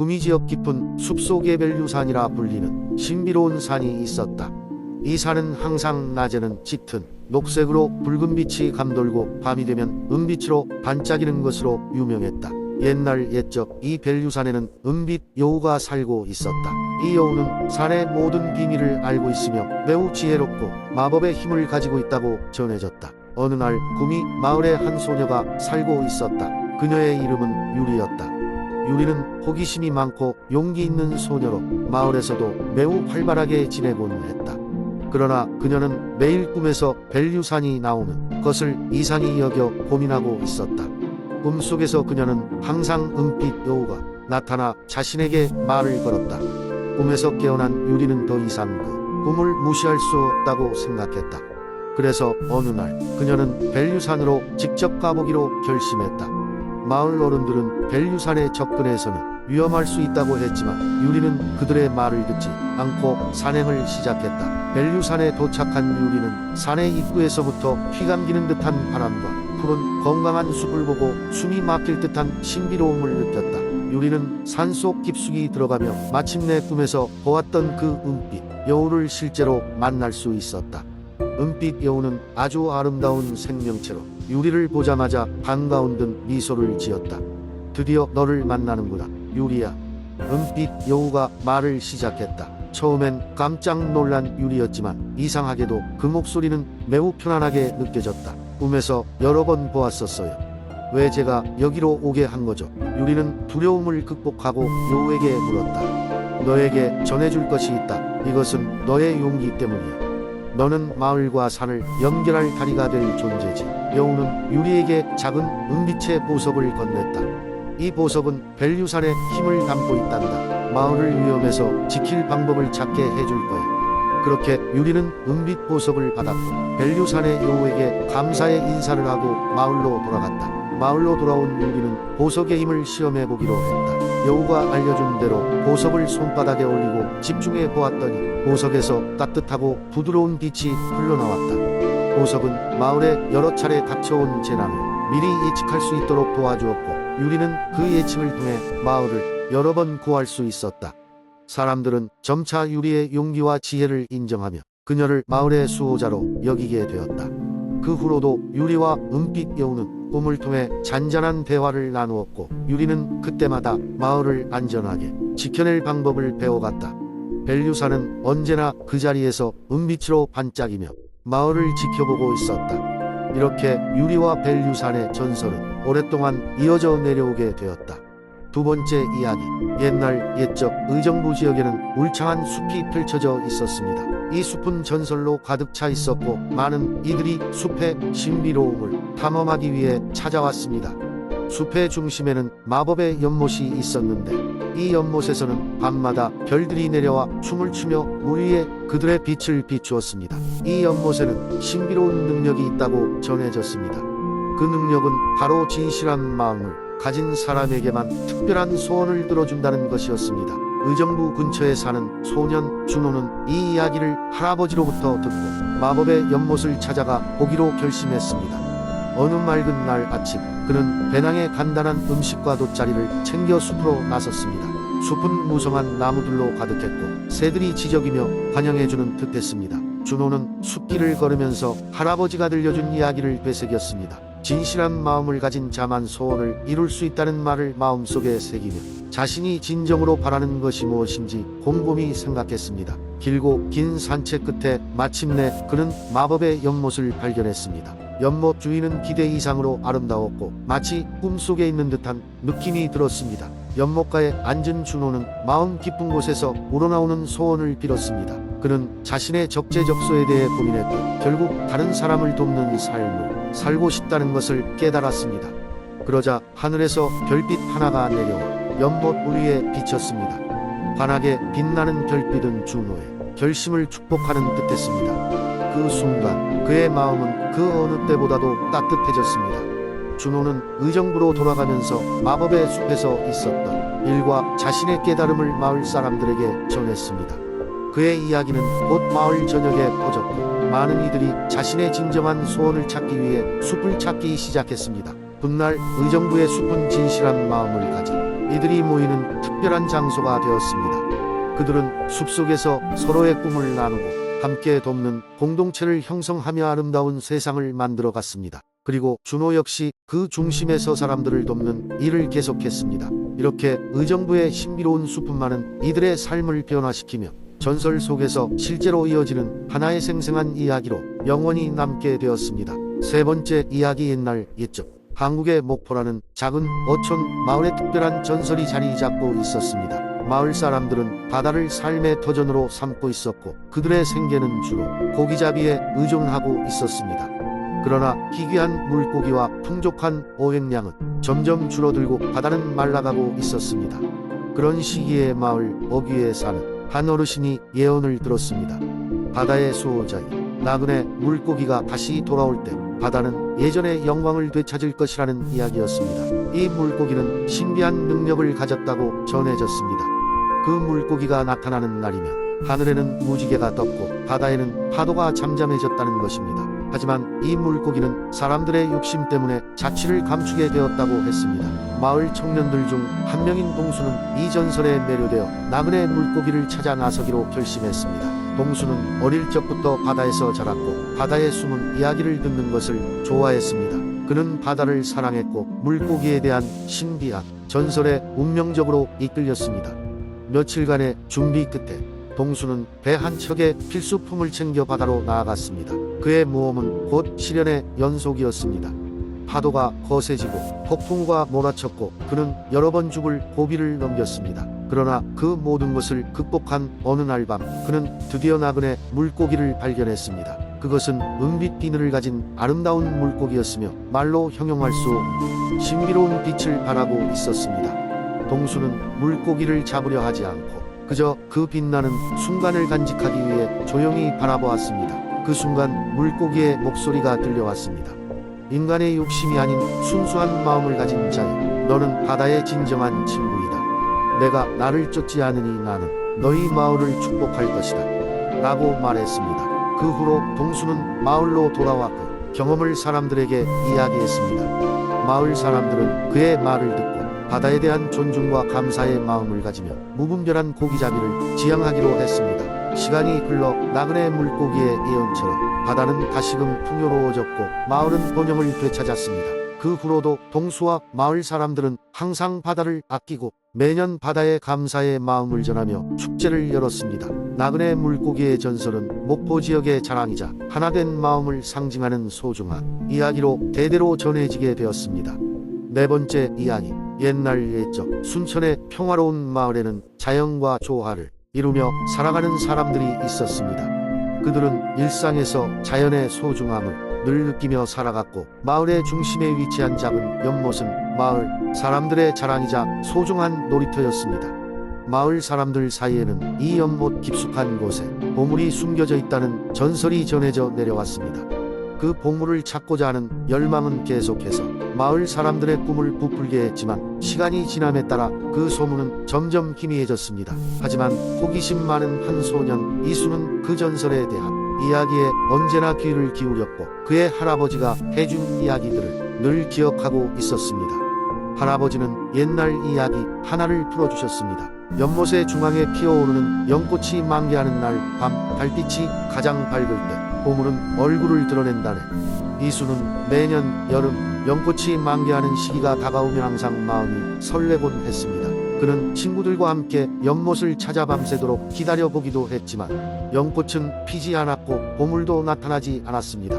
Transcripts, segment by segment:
구미지역 깊은 숲속의 벨류산이라 불리는 신비로운 산이 있었다. 이 산은 항상 낮에는 짙은 녹색으로 붉은 빛이 감돌고 밤이 되면 은빛으로 반짝이는 것으로 유명했다. 옛날 옛적 이 벨류산에는 은빛 여우가 살고 있었다. 이 여우는 산의 모든 비밀을 알고 있으며 매우 지혜롭고 마법의 힘을 가지고 있다고 전해졌다. 어느 날 구미 마을에 한 소녀가 살고 있었다. 그녀의 이름은 유리였다. 유리는 호기심이 많고 용기 있는 소녀로 마을에서도 매우 활발하게 지내곤 했다. 그러나 그녀는 매일 꿈에서 벨류산이 나오는 것을 이상히 여겨 고민하고 있었다. 꿈속에서 그녀는 항상 은빛 여우가 나타나 자신에게 말을 걸었다. 꿈에서 깨어난 유리는 더 이상 그 꿈을 무시할 수 없다고 생각했다. 그래서 어느 날 그녀는 벨류산으로 직접 가보기로 결심했다. 마을 어른들은 벨류산에 접근해서는 위험할 수 있다고 했지만 유리는 그들의 말을 듣지 않고 산행을 시작했다. 벨류산에 도착한 유리는 산의 입구에서부터 휘감기는 듯한 바람과 푸른 건강한 숲을 보고 숨이 막힐 듯한 신비로움을 느꼈다. 유리는 산속 깊숙이 들어가며 마침내 꿈에서 보았던 그 은빛 여우를 실제로 만날 수 있었다. 은빛 여우는 아주 아름다운 생명체로 유리를 보자마자 반가운 듯 미소를 지었다. 드디어 너를 만나는구나, 유리야. 은빛 여우가 말을 시작했다. 처음엔 깜짝 놀란 유리였지만 이상하게도 그 목소리는 매우 편안하게 느껴졌다. 꿈에서 여러 번 보았었어요. 왜 제가 여기로 오게 한 거죠? 유리는 두려움을 극복하고 여우에게 물었다. 너에게 전해줄 것이 있다. 이것은 너의 용기 때문이야. 너는 마을과 산을 연결할 다리가 될 존재지. 여우는 유리에게 작은 은빛의 보석을 건넸다. 이 보석은 벨류산의 힘을 담고 있단다. 마을을 위험해서 지킬 방법을 찾게 해줄 거야. 그렇게 유리는 은빛 보석을 받았고 벨류산의 여우에게 감사의 인사를 하고 마을로 돌아갔다. 마을로 돌아온 유리는 보석의 힘을 시험해 보기로 했다. 여우가 알려준 대로 보석을 손바닥에 올리고 집중해 보았더니 보석에서 따뜻하고 부드러운 빛이 흘러나왔다. 보석은 마을에 여러 차례 닥쳐온 재난을 미리 예측할 수 있도록 도와주었고 유리는 그 예측을 통해 마을을 여러 번 구할 수 있었다. 사람들은 점차 유리의 용기와 지혜를 인정하며 그녀를 마을의 수호자로 여기게 되었다. 그 후로도 유리와 은빛 여우는 꿈을 통해 잔잔한 대화를 나누었고 유리는 그때마다 마을을 안전하게 지켜낼 방법을 배워갔다. 벨류사는 언제나 그 자리에서 은빛으로 반짝이며 마을을 지켜보고 있었다. 이렇게 유리와 벨류산의 전설은 오랫동안 이어져 내려오게 되었다. 두 번째 이야기. 옛날 옛적 의정부 지역에는 울창한 숲이 펼쳐져 있었습니다. 이 숲은 전설로 가득 차 있었고 많은 이들이 숲의 신비로움을 탐험하기 위해 찾아왔습니다. 숲의 중심에는 마법의 연못이 있었는데 이 연못에서는 밤마다 별들이 내려와 춤을 추며 물 위에 그들의 빛을 비추었습니다. 이 연못에는 신비로운 능력이 있다고 전해졌습니다. 그 능력은 바로 진실한 마음을 가진 사람에게만 특별한 소원을 들어준다는 것이었습니다. 의정부 근처에 사는 소년 준호는 이 이야기를 할아버지로부터 듣고 마법의 연못을 찾아가 보기로 결심했습니다. 어느 맑은 날 아침 그는 배낭에 간단한 음식과 돗자리를 챙겨 숲으로 나섰습니다. 숲은 무성한 나무들로 가득했고 새들이 지저귀며 환영해주는 듯했습니다. 준호는 숲길을 걸으면서 할아버지가 들려준 이야기를 되새겼습니다. 진실한 마음을 가진 자만 소원을 이룰 수 있다는 말을 마음속에 새기며 자신이 진정으로 바라는 것이 무엇인지 곰곰이 생각했습니다. 길고 긴 산책 끝에 마침내 그는 마법의 연못을 발견했습니다. 연못 주위는 기대 이상으로 아름다웠고 마치 꿈속에 있는 듯한 느낌이 들었습니다. 연못가에 앉은 준호는 마음 깊은 곳에서 우러나오는 소원을 빌었습니다. 그는 자신의 적재적소에 대해 고민했고 결국 다른 사람을 돕는 삶을 살고 싶다는 것을 깨달았습니다. 그러자 하늘에서 별빛 하나가 내려와 연못 물 위에 비쳤습니다. 환하게 빛나는 별빛은 준호의 결심을 축복하는 듯했습니다. 그 순간 그의 마음은 그 어느 때보다도 따뜻해졌습니다. 준호는 의정부로 돌아가면서 마법의 숲에서 있었던 일과 자신의 깨달음을 마을 사람들에게 전했습니다. 그의 이야기는 곧 마을 전역에 퍼졌고 많은 이들이 자신의 진정한 소원을 찾기 위해 숲을 찾기 시작했습니다. 훗날 의정부의 숲은 진실한 마음을 가진 이들이 모이는 특별한 특별한 장소가 되었습니다. 그들은 숲속에서 서로의 꿈을 나누고 함께 돕는 공동체를 형성하며 아름다운 세상을 만들어 갔습니다. 그리고 준호 역시 그 중심에서 사람들을 돕는 일을 계속했습니다. 이렇게 의정부의 신비로운 숲은만은 이들의 삶을 변화시키며 전설 속에서 실제로 이어지는 하나의 생생한 이야기로 영원히 남게 되었습니다. 세 번째 이야기 옛날 옛적 한국의 목포라는 작은 어촌 마을에 특별한 전설이 자리 잡고 있었습니다. 마을 사람들은 바다를 삶의 터전으로 삼고 있었고 그들의 생계는 주로 고기잡이에 의존하고 있었습니다. 그러나 희귀한 물고기와 풍족한 어획량은 점점 줄어들고 바다는 말라가고 있었습니다. 그런 시기에 마을 어귀에 사는 한 어르신이 예언을 들었습니다. 바다의 수호자인 나그네 물고기가 다시 돌아올 때 바다는 예전의 영광을 되찾을 것이라는 이야기였습니다. 이 물고기는 신비한 능력을 가졌다고 전해졌습니다. 그 물고기가 나타나는 날이면 하늘에는 무지개가 떴고 바다에는 파도가 잠잠해졌다는 것입니다. 하지만 이 물고기는 사람들의 욕심 때문에 자취를 감추게 되었다고 했습니다. 마을 청년들 중 한 명인 동수는 이 전설에 매료되어 나그네 물고기를 찾아 나서기로 결심했습니다. 동수는 어릴 적부터 바다에서 자랐고 바다에 숨은 이야기를 듣는 것을 좋아했습니다. 그는 바다를 사랑했고 물고기에 대한 신비한 전설에 운명적으로 이끌렸습니다. 며칠간의 준비 끝에 동수는 배 한 척에 필수품을 챙겨 바다로 나아갔습니다. 그의 모험은 곧 시련의 연속이었습니다. 파도가 거세지고 폭풍과 몰아쳤고 그는 여러 번 죽을 고비를 넘겼습니다. 그러나 그 모든 것을 극복한 어느 날 밤 그는 드디어 나그네 물고기를 발견했습니다. 그것은 은빛 비늘을 가진 아름다운 물고기였으며 말로 형용할 수 신비로운 빛을 발하고 있었습니다. 동수는 물고기를 잡으려 하지 않고 그저 그 빛나는 순간을 간직하기 위해 조용히 바라보았습니다. 그 순간 물고기의 목소리가 들려왔습니다. 인간의 욕심이 아닌 순수한 마음을 가진 자여, 너는 바다의 진정한 친구이다. 내가 나를 쫓지 않으니 나는 너희 마을을 축복할 것이다. 라고 말했습니다. 그 후로 동수는 마을로 돌아왔고 경험을 사람들에게 이야기했습니다. 마을 사람들은 그의 말을 듣고 바다에 대한 존중과 감사의 마음을 가지며 무분별한 고기잡이를 지향하기로 했습니다. 시간이 흘러 나그네 물고기의 예언처럼 바다는 다시금 풍요로워졌고 마을은 번영을 되찾았습니다. 그 후로도 동수와 마을 사람들은 항상 바다를 아끼고 매년 바다에 감사의 마음을 전하며 축제를 열었습니다. 나그네 물고기의 전설은 목포 지역의 자랑이자 하나된 마음을 상징하는 소중한 이야기로 대대로 전해지게 되었습니다. 네 번째 이야기 옛날 옛적 순천의 평화로운 마을에는 자연과 조화를 이루며 살아가는 사람들이 있었습니다. 그들은 일상에서 자연의 소중함을 늘 느끼며 살아갔고 마을의 중심에 위치한 작은 연못은 마을 사람들의 자랑이자 소중한 놀이터였습니다. 마을 사람들 사이에는 이 연못 깊숙한 곳에 보물이 숨겨져 있다는 전설이 전해져 내려왔습니다. 그 보물을 찾고자 하는 열망은 계속해서 마을 사람들의 꿈을 부풀게 했지만 시간이 지남에 따라 그 소문은 점점 희미해졌습니다. 하지만 호기심 많은 한 소년 이수는 그 전설에 대한 이야기에 언제나 귀를 기울였고 그의 할아버지가 해준 이야기들을 늘 기억하고 있었습니다. 할아버지는 옛날 이야기 하나를 풀어주셨습니다. 연못의 중앙에 피어오르는 연꽃이 만개하는 날 밤 달빛이 가장 밝을 때 보물은 얼굴을 드러낸다네. 이수는 매년 여름 연꽃이 만개하는 시기가 다가오면 항상 마음이 설레곤 했습니다. 그는 친구들과 함께 연못을 찾아 밤새도록 기다려보기도 했지만 연꽃은 피지 않았고 보물도 나타나지 않았습니다.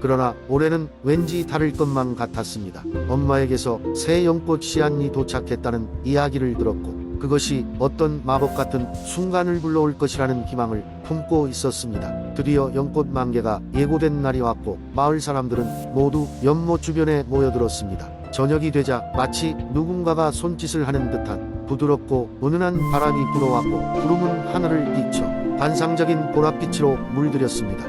그러나 올해는 왠지 다를 것만 같았습니다. 엄마에게서 새 연꽃 씨앗이 도착했다는 이야기를 들었고 그것이 어떤 마법 같은 순간을 불러올 것이라는 희망을 품고 있었습니다. 드디어 연꽃 만개가 예고된 날이 왔고 마을 사람들은 모두 연못 주변에 모여들었습니다. 저녁이 되자 마치 누군가가 손짓을 하는 듯한 부드럽고 은은한 바람이 불어왔고 구름은 하늘을 비춰 반상적인 보랏빛으로 물들였습니다.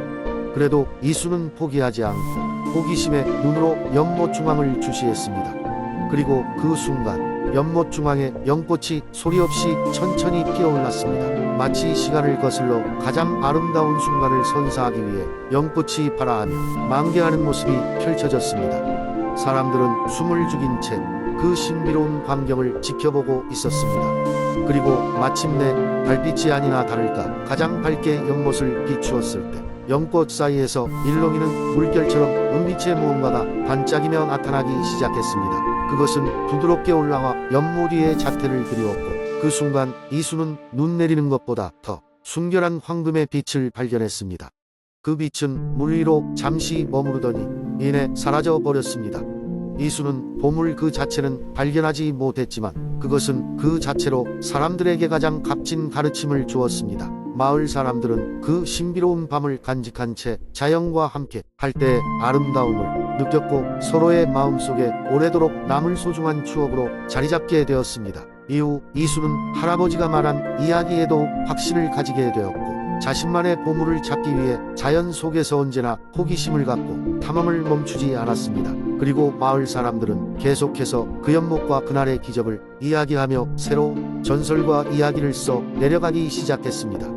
그래도 이수는 포기하지 않고 호기심에 눈으로 연못 중앙을 주시했습니다. 그리고 그 순간 연못 중앙에 연꽃이 소리 없이 천천히 피어올랐습니다. 마치 시간을 거슬러 가장 아름다운 순간을 선사하기 위해 연꽃이 발아하며 만개하는 모습이 펼쳐졌습니다. 사람들은 숨을 죽인 채 그 신비로운 광경을 지켜보고 있었습니다. 그리고 마침내 달빛이 아니나 다를까 가장 밝게 연못을 비추었을 때 연꽃 사이에서 일렁이는 물결처럼 은빛의 무언가가 반짝이며 나타나기 시작했습니다. 그것은 부드럽게 올라와 위에 자태를 그리웠고 그 순간 이수는 눈 내리는 것보다 더 순결한 황금의 빛을 발견했습니다. 그 빛은 물 위로 잠시 머무르더니 이내 사라져 버렸습니다. 이수는 보물 그 자체는 발견하지 못했지만 그것은 그 자체로 사람들에게 가장 값진 가르침을 주었습니다. 마을 사람들은 그 신비로운 밤을 간직한 채 자연과 함께 할 때의 아름다움을 느꼈고 서로의 마음속에 오래도록 남을 소중한 추억으로 자리잡게 되었습니다. 이후 이수는 할아버지가 말한 이야기에도 확신을 가지게 되었고 자신만의 보물을 찾기 위해 자연 속에서 언제나 호기심을 갖고 탐험을 멈추지 않았습니다. 그리고 마을 사람들은 계속해서 그 연못과 그날의 기적을 이야기하며 새로운 전설과 이야기를 써 내려가기 시작했습니다.